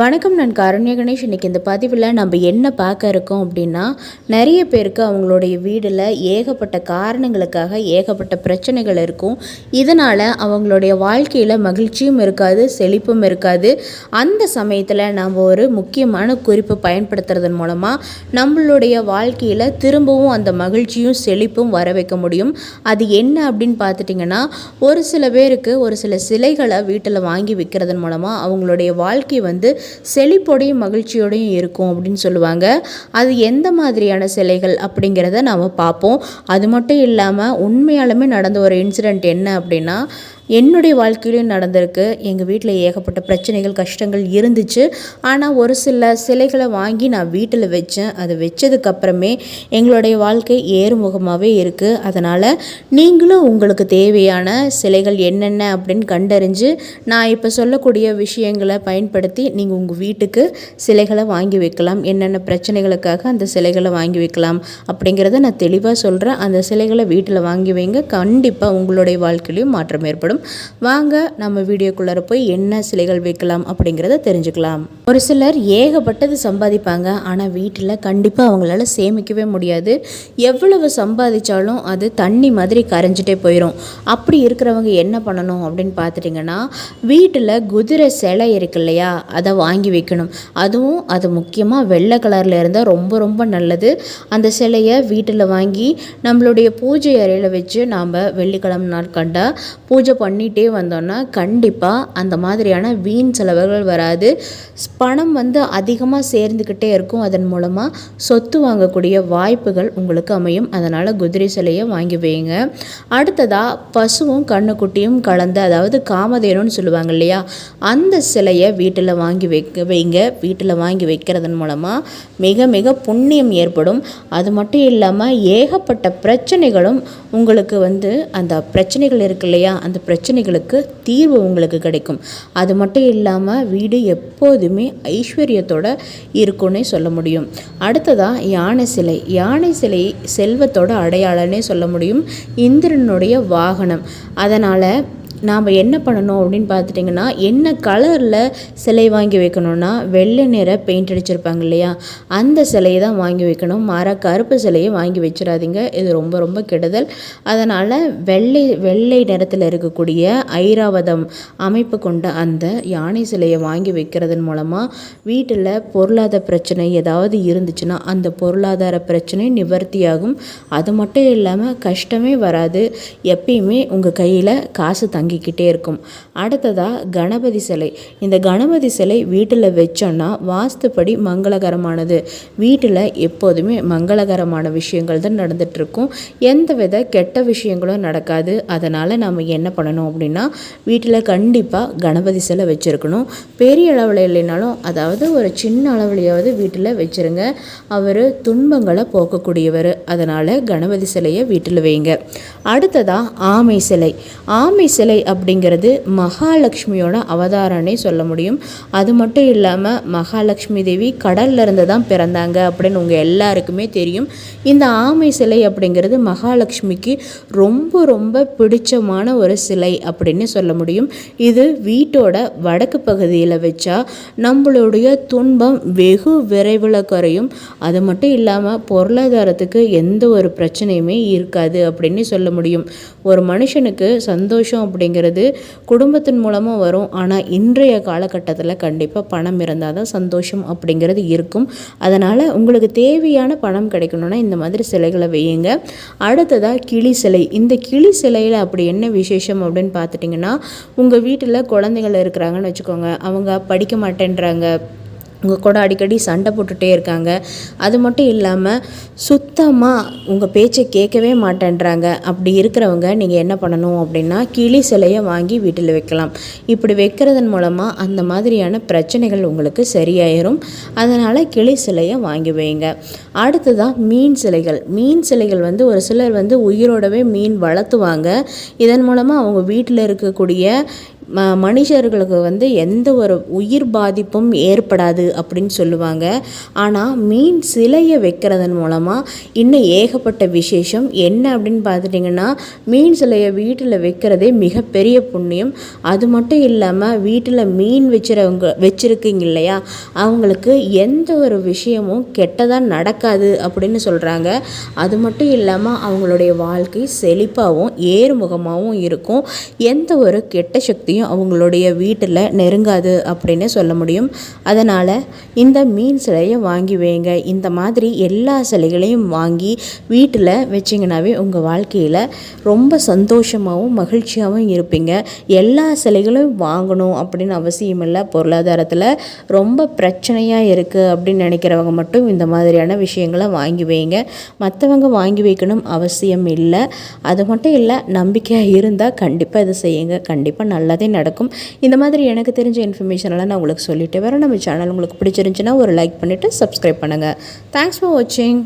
வணக்கம் நான் கருண்ய கணேஷ். இன்றைக்கி இந்த பதிவில் நம்ம என்ன பார்க்க இருக்கோம் அப்படின்னா நிறைய பேருக்கு அவங்களுடைய வீடில் ஏகப்பட்ட காரணங்களுக்காக ஏகப்பட்ட பிரச்சனைகள் இருக்கும். இதனால் அவங்களுடைய வாழ்க்கையில் மகிழ்ச்சியும் இருக்காது செழிப்பும் இருக்காது. அந்த சமயத்தில் நம்ம ஒரு முக்கியமான குறிப்பு பயன்படுத்துறதன் மூலமாக நம்மளுடைய வாழ்க்கையில் திரும்பவும் அந்த மகிழ்ச்சியும் செழிப்பும் வர வைக்க முடியும். அது என்ன அப்படின்னு பார்த்துட்டிங்கன்னா ஒரு சில பேருக்கு ஒரு சில சிலைகளை வீட்டில் வாங்கி விற்கிறதன் மூலமாக அவங்களுடைய வாழ்க்கை வந்து செழிப்போடையும் மகிழ்ச்சியோடையும் இருக்கும் அப்படின்னு சொல்லுவாங்க. அது எந்த மாதிரியான சிலைகள் அப்படிங்கிறத நாம் பார்ப்போம். அது மட்டும் இல்லாமல் உண்மையாலுமே நடந்த ஒரு இன்சிடெண்ட் என்ன அப்படின்னா என்னுடைய வாழ்க்கையிலையும் நடந்திருக்கு. எங்கள் வீட்டில் ஏகப்பட்ட பிரச்சனைகள் கஷ்டங்கள் இருந்துச்சு. ஆனால் ஒரு சில சிலைகளை வாங்கி நான் வீட்டில் வச்சேன். அது வச்சதுக்கப்புறமே எங்களுடைய வாழ்க்கை ஏறுமுகமாகவே இருக்குது அதனால் நீங்களும் உங்களுக்கு தேவையான சிலைகள் என்னென்ன அப்படின்னு கண்டறிஞ்சு நான் இப்போ சொல்லக்கூடிய விஷயங்களை பயன்படுத்தி நீங்கள் உங்கள் வீட்டுக்கு சிலைகளை வாங்கி வைக்கலாம். என்னென்ன பிரச்சனைகளுக்காக அந்த சிலைகளை வாங்கி வைக்கலாம் அப்படிங்கிறத நான் தெளிவாக சொல்கிறேன் அந்த சிலைகளை வீட்டில் வாங்கி வைங்க. கண்டிப்பாக உங்களுடைய வாழ்க்கையிலையும் மாற்றம் ஏற்படும். வாங்க நம்ம வீடியோக்குள்ளார போய் என்ன சிலைகள் வைக்கலாம் அப்படிங்கிறத தெரிஞ்சுக்கலாம். ஒரு சிலர் ஏகப்பட்டது சம்பாதிப்பாங்க. ஆனால் வீட்டில் கண்டிப்பாக அவங்களால சேமிக்கவே முடியாது. எவ்வளவு சம்பாதிச்சாலும் அது தண்ணி மாதிரி கரைஞ்சிட்டே போயிடும் அப்படி இருக்கிறவங்க என்ன பண்ணணும் அப்படின்னு பார்த்துட்டிங்கன்னா வீட்டில் குதிரை சிலை இருக்கு இல்லையா? அதை வாங்கி வைக்கணும். அதுவும் அது முக்கியமாக வெள்ளை கலரில் இருந்தால் ரொம்ப ரொம்ப நல்லது. அந்த சிலையை வீட்டில் வாங்கி நம்மளுடைய பூஜை அறையில் வச்சு நாம் வெள்ளிக்கிழமை நாட்கண்டா பூஜை பண்ணிகிட்டே வந்தோன்னா கண்டிப்பாக அந்த மாதிரியான வீண் செலவுகள் வராது. பணம் வந்து அதிகமாக சேர்ந்துக்கிட்டே இருக்கும். அதன் மூலமாக சொத்து வாங்கக்கூடிய வாய்ப்புகள் உங்களுக்கு அமையும். அதனால் குதிரை சிலையை வாங்கி வைங்க அடுத்ததாக பசுவும் கண்ணுக்குட்டியும் கலந்து அதாவது காமதேனும்னு சொல்லுவாங்க இல்லையா அந்த சிலையை வீட்டில் வாங்கி வைக்க வைங்க. வீட்டில் வாங்கி வைக்கிறதன் மூலமாக மிக மிக புண்ணியம் ஏற்படும். அது மட்டும் இல்லாமல் ஏகப்பட்ட பிரச்சனைகளும் உங்களுக்கு வந்து அந்த பிரச்சனைகள் இருக்கு இல்லையா அந்த பிரச்சனைகளுக்கு தீர்வு உங்களுக்கு கிடைக்கும். அது மட்டும் இல்லாமல் வீடு எப்போதுமே ஐஸ்வர்யத்தோட இருக்கும்னே சொல்ல முடியும். அடுத்ததாக யானை சிலை. யானை சிலை செல்வத்தோட அடையாளம்னே சொல்ல முடியும். இந்திரனுடைய வாகனம். அதனால் நாம் என்ன பண்ணணும் அப்படின்னு பார்த்துட்டிங்கன்னா என்ன கலரில் சிலை வாங்கி வைக்கணும்னா வெள்ளை நிற பெயிண்ட் அடிச்சிருப்பாங்க இல்லையா? அந்த சிலையை தான் வாங்கி வைக்கணும். மர கருப்பு சிலையை வாங்கி வச்சிடாதீங்க. இது ரொம்ப ரொம்ப கெடுதல். அதனால் வெள்ளை வெள்ளை நிறத்தில் இருக்கக்கூடிய ஐராவதம் அமைப்பு கொண்ட அந்த யானை சிலையை வாங்கி வைக்கிறதன் மூலமாக வீட்டில் பொருளாதார பிரச்சனை ஏதாவது இருந்துச்சுன்னா அந்த பொருளாதார பிரச்சனை நிவர்த்தியாகும். அது மட்டும் இல்லாமல் கஷ்டமே வராது. எப்பயுமே உங்கள் கையில் காசு தங்கி தங்கிக்கிட்டே இருக்கும். அடுத்ததாக கணபதி சிலை. இந்த கணபதி சிலை வீட்டில் வச்சோன்னா வாஸ்துப்படி மங்களகரமானது. வீட்டில் எப்போதுமே மங்களகரமான விஷயங்கள் தான் நடந்துகிட்ருக்கும் எந்த வித கெட்ட விஷயங்களும் நடக்காது. அதனால் நம்ம என்ன பண்ணணும் அப்படின்னா வீட்டில் கண்டிப்பாக கணபதி சிலை வச்சுருக்கணும். பெரிய அளவில் இல்லைனாலும் அதாவது ஒரு சின்ன அளவுலையாவது வீட்டில் வச்சுருங்க. அவர் துன்பங்களை போக்கக்கூடியவர். அதனால் கணபதி சிலையை வீட்டில் வைங்க. அடுத்ததாக ஆமை சிலை. ஆமை சிலை அப்படிங்கிறது மகாலட்சுமியோட அவதாரம்னே சொல்ல முடியும். அது மட்டும் இல்லாமல் மகாலட்சுமி தேவி கடல்ல இருந்து தான் பிறந்தாங்க அப்படின்னு உங்கள் எல்லாருக்குமே தெரியும். இந்த ஆமை சிலை அப்படிங்கிறது மகாலட்சுமிக்கு ரொம்ப ரொம்ப பிடிச்சமான ஒரு சிலை அப்படின்னு சொல்ல முடியும். இது வீட்டோட வடக்கு பகுதியில் வச்சா நம்மளுடைய துன்பம் வெகு விரைவில் குறையும். அது மட்டும் இல்லாமல் பொருளாதாரத்துக்கு எந்த ஒரு பிரச்சனையுமே இருக்காது அப்படின்னு சொல்ல முடியும். ஒரு மனுஷனுக்கு சந்தோஷம் அப்படி அப்படிங்கிறது குடும்பத்தின் மூலமாக வரும். ஆனால் இன்றைய காலகட்டத்தில் கண்டிப்பாக பணம் இருந்தால் தான் சந்தோஷம் அப்படிங்கிறது இருக்கும். அதனால் உங்களுக்கு தேவையான பணம் கிடைக்கணும்னா இந்த மாதிரி சிலைகளை வையுங்க. அடுத்ததாக கிளி சிலை. இந்த கிளி சிலையில் அப்படி என்ன விசேஷம் அப்படின்னு பார்த்துட்டிங்கன்னா உங்கள் வீட்டில் குழந்தைகள் இருக்கிறாங்கன்னு வச்சுக்கோங்க. அவங்க படிக்க மாட்டேன்றாங்க. உங்கள் கூட அடிக்கடி சண்டை போட்டுகிட்டே இருக்காங்க. அது மட்டும் இல்லாமல் சுத்தமாக உங்கள் பேச்சை கேட்கவே மாட்டேன்றாங்க. அப்படி இருக்கிறவங்க நீங்கள் என்ன பண்ணணும் அப்படின்னா கிளி சிலையை வாங்கி வீட்டில் வைக்கலாம். இப்படி வைக்கிறதன் மூலமாக அந்த மாதிரியான பிரச்சனைகள் உங்களுக்கு சரியாயிரும். அதனால் கிளி சிலையை வாங்கி வைங்க. அடுத்ததாக மீன் சிலைகள். மீன் சிலைகள் வந்து ஒரு சிலர் வந்து உயிரோடவே மீன் வளர்த்துவாங்க. இதன் மூலமாக அவங்க வீட்டில் இருக்கக்கூடிய ம மனுஷர்களுக்கு வந்து எந்த ஒரு உயிர் பாதிப்பும் ஏற்படாது அப்படின்னு சொல்லுவாங்க. ஆனால் மீன் சிலையை வைக்கிறதன் மூலமாக இன்னும் ஏகப்பட்ட விசேஷம். என்ன அப்படின்னு பார்த்துட்டிங்கன்னா மீன் சிலையை வீட்டில் வைக்கிறதே மிகப்பெரிய புண்ணியம். அது மட்டும் இல்லாமல் வீட்டில் மீன் வச்சுறவங்க வச்சுருக்கீங்க இல்லையா? அவங்களுக்கு எந்த ஒரு விஷயமும் கெட்டதாக நடக்காது அப்படின்னு சொல்கிறாங்க அது மட்டும் இல்லாமல் அவங்களுடைய வாழ்க்கை செழிப்பாகவும் ஏறுமுகமாகவும் இருக்கும். எந்த ஒரு கெட்ட சக்தியும் அவங்களுடைய வீட்டில் நெருங்காது அப்படின்னு சொல்ல முடியும். அதனால் இந்த மீன் சிலையை வாங்கி வைங்க. இந்த மாதிரி எல்லா சிலைகளையும் வாங்கி வீட்டில் வச்சிங்கனாவே உங்கள் வாழ்க்கையில் ரொம்ப சந்தோஷமாகவும் மகிழ்ச்சியாகவும் இருப்பீங்க. எல்லா சிலைகளும் வாங்கணும் அப்படின்னு அவசியம் இல்லை. பொருளாதாரத்தில் ரொம்ப பிரச்சனையாக இருக்குது அப்படின்னு நினைக்கிறவங்க மட்டும் இந்த மாதிரியான விஷயங்களை வாங்கி வைங்க. மற்றவங்க வாங்கி வைக்கணும் அவசியம் இல்லை. அது மட்டும் இல்லை நம்பிக்கையாக இருந்தால் கண்டிப்பாக இதை செய்யுங்க. கண்டிப்பாக நல்லது நல்லதே நடக்கும். இந்த மாதிரி எனக்கு தெரிஞ்ச இன்ஃபர்மேஷனெல்லாம் நான் உங்களுக்கு சொல்லிட்டு வரேன் நம்ம சேனல் உங்களுக்கு பிடிச்சிருந்துச்சுன்னா ஒரு லைக் பண்ணிவிட்டு சப்ஸ்கிரைப் பண்ணுங்கள் தேங்க்ஸ் ஃபார் வாட்சிங்